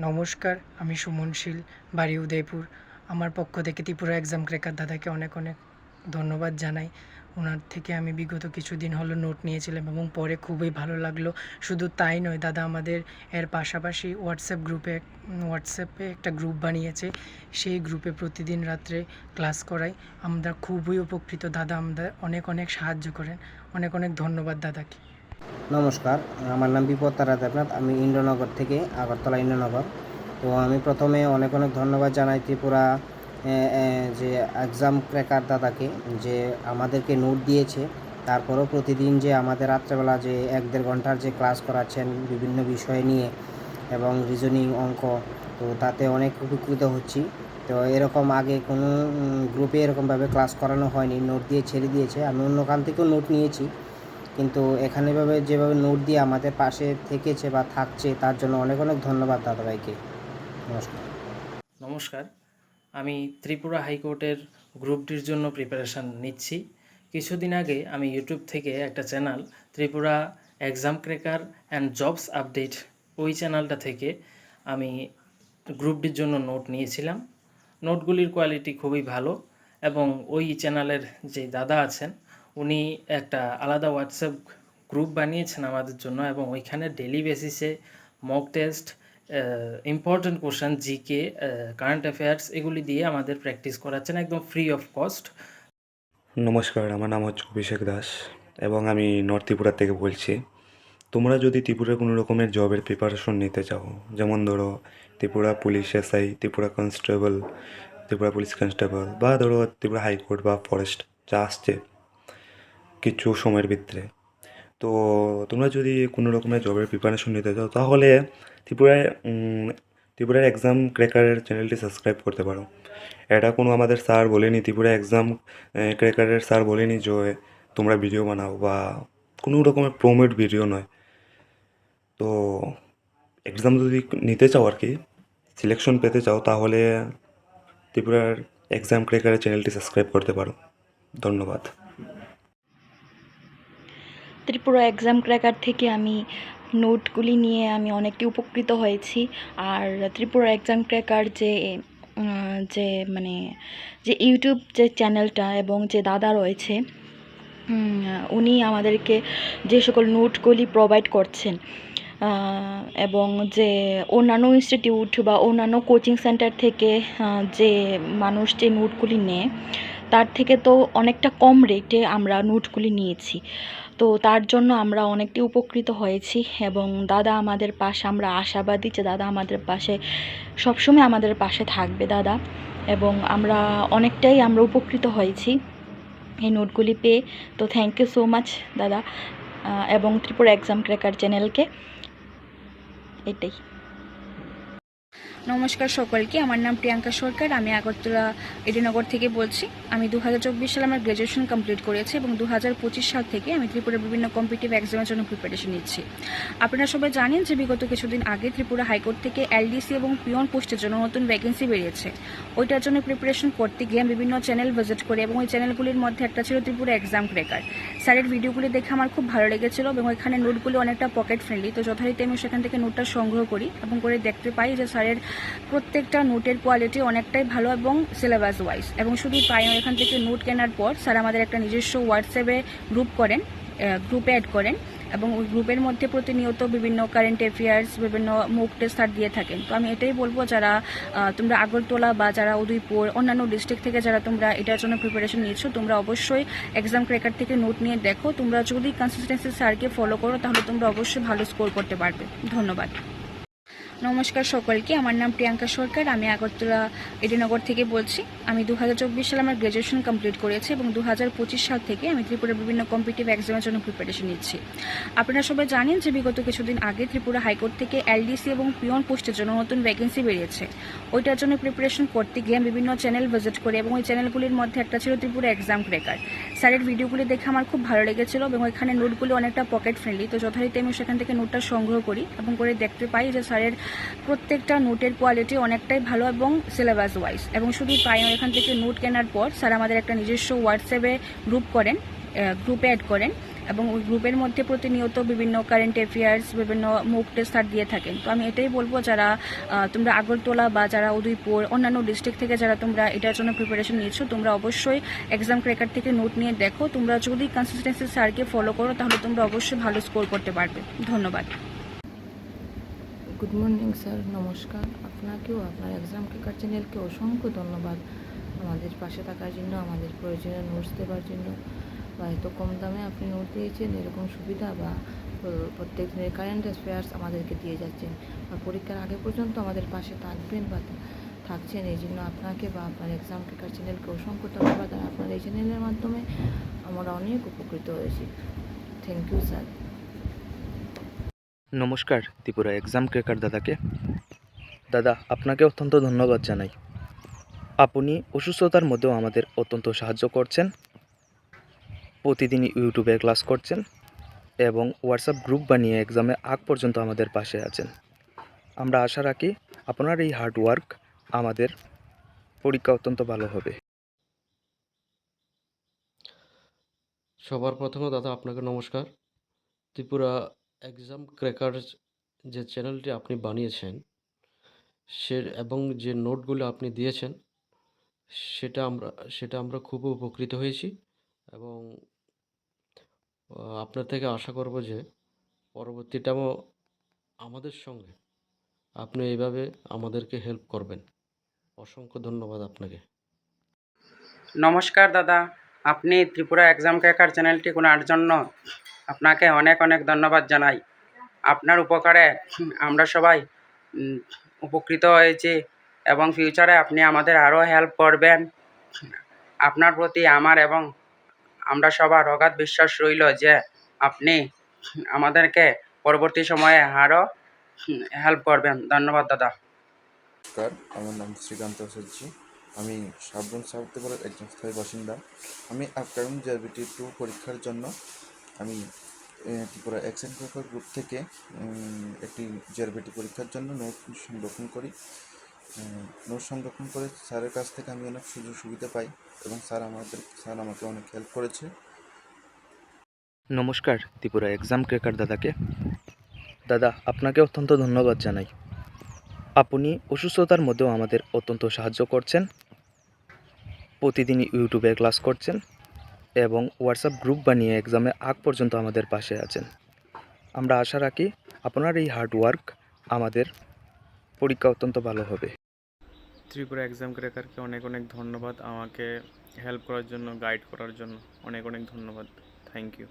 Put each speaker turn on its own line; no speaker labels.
নমস্কার, আমি সুমন শীল বাড়ি উদয়পুর। আমার পক্ষ থেকে ত্রিপুরা এক্সাম ক্রেকার দাদাকে অনেক অনেক ধন্যবাদ জানাই। ওনার থেকে আমি বিগত কিছুদিন হলো নোট নিয়েছিলাম এবং পরে খুবই ভালো লাগল। শুধু তাই নয়, দাদা আমাদের এর পাশাপাশি হোয়াটসঅ্যাপ গ্রুপে হোয়াটসঅ্যাপে একটা গ্রুপ বানিয়েছে। সেই গ্রুপে প্রতিদিন রাত্রে ক্লাস করাই। আমরা খুবই উপকৃত। দাদা আমাদের অনেক অনেক সাহায্য করেন। অনেক অনেক ধন্যবাদ দাদাকে।
নমস্কার, আমার নাম বিপদ তারা দেবনাথ, আমি ইন্দ্রনগর থেকে আগরতলা ইন্দ্রনগর। তো আমি প্রথমে অনেক অনেক ধন্যবাদ জানাই ত্রিপুরা যে এক্সাম ক্র্যাকার দাদাকে, যে আমাদেরকে নোট দিয়েছে। তারপরেও প্রতিদিন যে আমাদের রাত্রেবেলা যে এক দেড় ঘণ্টার যে ক্লাস করাচ্ছেন বিভিন্ন বিষয় নিয়ে এবং রিজনিং অঙ্ক, তো তাতে অনেক উপকৃত হচ্ছি। তো এরকম আগে কোনো গ্রুপে এরকমভাবে ক্লাস করানো হয়নি নোট দিয়ে ছেড়ে দিয়েছে। আমি অন্য কান থেকেও নোট নিয়েছি। কিন্তু এখানে ভাবে যেভাবে নোট দিয়ে আমাদের পাশে থেকেছে বা থাকছে, তার জন্য অনেক অনেক ধন্যবাদ দাদাভাইকে। নমস্কার।
নমস্কার। আমি ত্রিপুরা হাইকোর্টের গ্রুপটির জন্য প্রিপারেশান নিচ্ছি। কিছুদিন আগে আমি ইউটিউব থেকে একটা channel Tripura exam cracker and jobs update ওই চ্যানেলটা থেকে আমি গ্রুপ ডির জন্য নোট নিয়েছিলাম। নোটগুলির কোয়ালিটি খুবই ভালো এবং ওই চ্যানেলের যে দাদা আছেন উনি একটা আলাদা হোয়াটসঅ্যাপ গ্রুপ বানিয়েছেন আমাদের জন্য এবং ওইখানে ডেলি বেসিসে mock test important question GK current affairs এগুলি দিয়ে আমাদের প্র্যাকটিস করাচ্ছেন একদম ফ্রি অফ কস্ট
নমস্কার, আমার নাম হচ্ছে অভিষেক দাস এবং আমি নর্থ ত্রিপুরা থেকে বলছি। তোমরা যদি ত্রিপুরার কোনো রকমের জবের প্রিপারেশন নিতে চাও, যেমন ধরো Tripura police SI, Tripura constable Tripura police constable বা ধরো ত্রিপুরা হাইকোর্ট বা ফরেস্ট যা আসছে কিছু সময়ের ভিতরে। তো তোমরা যদি কোনো রকমের জবের প্রিপারেশন নিতে চাও, তাহলে ত্রিপুরায় ত্রিপুরার এক্সাম ক্রেকারের চ্যানেলটি সাবস্ক্রাইব করতে পারো। এটা কোনো আমাদের স্যার বলেনি ত্রিপুরা এক্সাম ক্রেকারের স্যার বলেনি যে তোমরা ভিডিও বানাও বা কোনো রকমের প্রোমেড ভিডিও নয়। তো এক্সাম যদি নিতে চাও আর কি সিলেকশন পেতে চাও, তাহলে ত্রিপুরার এক্সাম ক্রেকারের চ্যানেলটি সাবস্ক্রাইব করতে পারো। ধন্যবাদ।
ত্রিপুরা এক্সাম ক্র্যাকার থেকে আমি নোটগুলি নিয়ে আমি অনেকটি উপকৃত হয়েছি। আর ত্রিপুরা এক্সাম ক্র্যাকার যে যে মানে যে ইউটিউব যে চ্যানেলটা এবং যে দাদা রয়েছে উনি আমাদেরকে যে সকল নোটগুলি প্রোভাইড করছেন এবং যে অন্যান্য ইনস্টিটিউট বা অন্যান্য কোচিং সেন্টার থেকে যে মানুষ যে নোটগুলি নেয়, তার থেকে তো অনেকটা কম রেটে আমরা নোটগুলি নিয়েছি। তো তার জন্য আমরা অনেকটি উপকৃত হয়েছি এবং দাদা আমাদের পাশে, আমরা আশাবাদী যে দাদা আমাদের পাশে, সবসময় আমাদের পাশে থাকবে দাদা। এবং আমরা অনেকটাই আমরা উপকৃত হয়েছি এই নোটগুলি পেয়ে। তো থ্যাংক ইউ সো মাচ দাদা। এবং ত্রিপুরা এক্সাম ক্র্যাকার চ্যানেলকে এটাই।
নমস্কার সকলকে, আমার নাম প্রিয়াঙ্কা সরকার, আমি আগরতলা এডিনগর থেকে বলছি। আমি দু হাজার চব্বিশ সালে আমার গ্র্যাজুয়েশন কমপ্লিট করেছি এবং দু হাজার পঁচিশ সাল থেকে আমি ত্রিপুরার বিভিন্ন কম্পিটিভ এক্সামের জন্য প্রিপারেশন নিচ্ছি। আপনারা সবাই জানেন যে বিগত কিছুদিন আগে ত্রিপুরা হাইকোর্ট থেকে এলডিসি এবং পিওন পোস্টের জন্য নতুন ভ্যাকেন্সি বেরিয়েছে। ওইটার জন্য প্রিপারেশন করতে গিয়ে আমি বিভিন্ন চ্যানেল ভিজিট করি এবং ওই চ্যানেলগুলির মধ্যে একটা ছিল ত্রিপুরা এক্সাম ক্রেকার স্যারের ভিডিওগুলি দেখে আমার খুব ভালো লেগেছিল এবং ওইখানে নোটগুলি অনেকটা পকেট ফ্রেন্ডলি তো যথারীতি আমি সেখান থেকে নোটটা সংগ্রহ করি এবং করে দেখতে পাই যে স্যারের প্রত্যেকটা নোটের কোয়ালিটি অনেকটাই ভালো এবং সিলেবাস ওয়াইজ এবং শুধু তাই এখান থেকে নোট কেনার পর স্যার আমাদের একটা নিজস্ব হোয়াটসঅ্যাপে গ্রুপ করেন গ্রুপে অ্যাড করেন এবং ওই গ্রুপের মধ্যে প্রতিনিয়ত বিভিন্ন কারেন্ট অ্যাফেয়ার্স বিভিন্ন মুক টেস্ট স্যার দিয়ে থাকেন। তো আমি এটাই বলব, যারা তোমরা আগরতলা বা যারা উদয়পুর, অন্যান্য ডিস্ট্রিক্ট থেকে যারা তোমরা এটার জন্য প্রিপারেশন নিয়েছো, তোমরা অবশ্যই এক্সাম ক্রেকার থেকে নোট নিয়ে দেখো। তোমরা যদি কনসিস্টেন্সি স্যারকে ফলো করো, তাহলে তোমরা অবশ্যই ভালো স্কোর করতে পারবে। ধন্যবাদ। নমস্কার সকলকে, আমার নাম প্রিয়াঙ্কা সরকার, আমি আগরতলা এডিনগর থেকে বলছি। আমি দু হাজার চব্বিশ সালে আমার গ্র্যাজুয়েশন কমপ্লিট করেছি এবং দু হাজার পঁচিশ সাল থেকে আমি ত্রিপুরার বিভিন্ন কম্পিটিভ এক্সামের জন্য প্রিপারেশন নিচ্ছি। আপনারা সবাই জানেন যে বিগত কিছুদিন আগে ত্রিপুরা হাইকোর্ট থেকে এলডিসি এবং পিওন পোস্টের জন্য নতুন ভ্যাকেন্সি বেরিয়েছে। ওইটার জন্য প্রিপারেশন করতে গিয়ে আমি বিভিন্ন চ্যানেল ভিজিট করি এবং ওই চ্যানেলগুলির মধ্যে একটা ছিল ত্রিপুরা এক্সাম ক্রেকার স্যারের ভিডিওগুলি দেখে আমার খুব ভালো লেগেছিল এবং ওইখানে নোটগুলি অনেকটা পকেট ফ্রেন্ডলি তো যথারীতি আমি সেখান থেকে নোটটা সংগ্রহ করি এবং করে দেখতে পাই যে স্যারের প্রত্যেকটা নোটের কোয়ালিটি অনেকটাই ভালো এবং সিলেবাস ওয়াইজ এবং শুধু তাই এখান থেকে নোট কেনার পর স্যার আমাদের একটা নিজস্ব হোয়াটসঅ্যাপে গ্রুপ করেন গ্রুপে অ্যাড করেন এবং ওই গ্রুপের মধ্যে প্রতিনিয়ত বিভিন্ন কারেন্ট অ্যাফেয়ার্স বিভিন্ন মুক টেস্ট দিয়ে থাকেন। তো আমি এটাই বলব, যারা তোমরা আগরতলা বা যারা উদয়পুর, অন্যান্য ডিস্ট্রিক্ট থেকে যারা তোমরা এটার জন্য প্রিপারেশন নিয়েছো, তোমরা অবশ্যই এক্সাম ক্রেকার থেকে নোট নিয়ে দেখো। তোমরা যদি কনসিস্টেন্সি স্যারকে ফলো করো, তাহলে তোমরা অবশ্যই ভালো স্কোর করতে পারবে। ধন্যবাদ।
গুড মর্নিং স্যার নমস্কার। আপনাকেও আপনার এক্সাম ক্রেকার চ্যানেলকে অসংখ্য ধন্যবাদ। আমাদের পাশে থাকার জন্য, আমাদের প্রয়োজনীয় নোটস দেওয়ার জন্য। বা এত কম দামে আপনি নোট দিয়েছেন, এরকম সুবিধা বা প্রত্যেক দিনের কারেন্ট অ্যাফেয়ার্স আমাদেরকে দিয়ে যাচ্ছেন। বা পরীক্ষার আগে পর্যন্ত আমাদের পাশে থাকবেন বা থাকছেন এই জন্য আপনাকে বা আপনার এক্সাম ক্রেকার চ্যানেলকে অসংখ্য ধন্যবাদ। আর আপনার এই চ্যানেলের মাধ্যমে আমরা অনেক উপকৃত হয়েছি। থ্যাংক ইউ স্যার
নমস্কার, ত্রিপুরা এক্সাম ক্রেকার দাদাকে। দাদা, আপনাকে অত্যন্ত ধন্যবাদ জানাই। আপনি অসুস্থতার মধ্যেও আমাদের অত্যন্ত সাহায্য করছেন। প্রতিদিন ইউটিউবে ক্লাস করছেন এবং হোয়াটসঅ্যাপ গ্রুপ বানিয়ে এক্সামে আগ পর্যন্ত আমাদের পাশে আছেন। আমরা আশা রাখি আপনার এই হার্ড ওয়ার্ক আমাদের পরীক্ষা অত্যন্ত ভালো হবে।
সবার প্রথমে দাদা, আপনাকে নমস্কার। ত্রিপুরা এক্সাম ক্র্যাকার যে চ্যানেলটি আপনি বানিয়েছেন, সে এবং যে নোটগুলো আপনি দিয়েছেন, সেটা আমরা সেটা আমরা খুব উপকৃত হয়েছি এবং আপনার থেকে আশা করব যে পরবর্তীটাও আমাদের সঙ্গে আপনি এইভাবে আমাদেরকে হেল্প করবেন। অসংখ্য ধন্যবাদ আপনাকে।
নমস্কার দাদা, আপনি ত্রিপুরা এক্সাম ক্র্যাকার চ্যানেলটি খোলার জন্য আপনাকে অনেক অনেক ধন্যবাদ জানাই। আপনার উপকারে আমরা সবাই উপকৃত হয়েছি এবং ফিউচারে আপনি আমাদের আরও হেল্প করবেন। আপনার প্রতি আমার এবং আমরা সবার অগাধ বিশ্বাস রইল যে আপনি আমাদেরকে পরবর্তী সময়ে আরও হেল্প করবেন। ধন্যবাদ, দাদা।
নমস্কার, আমার নাম শ্রীকান্ত আচার্য। আমি সাবরুম সাউথ একজন স্থায়ী বাসিন্দা। আমি আপকামিং জেআরবিটি টু পরীক্ষার জন্য আমি ত্রিপুরা এক্সেন পেপার গ্রুপ থেকে একটি জেআরবিটি পরীক্ষার জন্য নোট সংরক্ষণ করি। নোট সংরক্ষণ করে স্যারের কাছ থেকে আমি অনেক সুযোগ সুবিধা পাই এবং স্যার আমাদের, স্যার আমাকে অনেক হেল্প করেছে।
নমস্কার, ত্রিপুরা এক্সাম ক্রেকার দাদাকে। দাদা, আপনাকে অত্যন্ত ধন্যবাদ জানাই। আপনি অসুস্থতার মধ্যেও আমাদের অত্যন্ত সাহায্য করছেন। প্রতিদিনই ইউটিউবে ক্লাস করছেন। এবং হোয়াটসঅ্যাপ গ্রুপ বানিয়ে এক্সামে আগ পর্যন্ত আমাদের পাশে আছেন। আমরা আশা রাখি আপনার এই হার্ডওয়ার্ক আমাদের পরীক্ষা অত্যন্ত ভালো হবে।
ত্রিপুরা এক্সাম ক্রেকারকে অনেক অনেক ধন্যবাদ আমাকে হেল্প করার জন্য গাইড করার জন্য। অনেক অনেক ধন্যবাদ। Thank you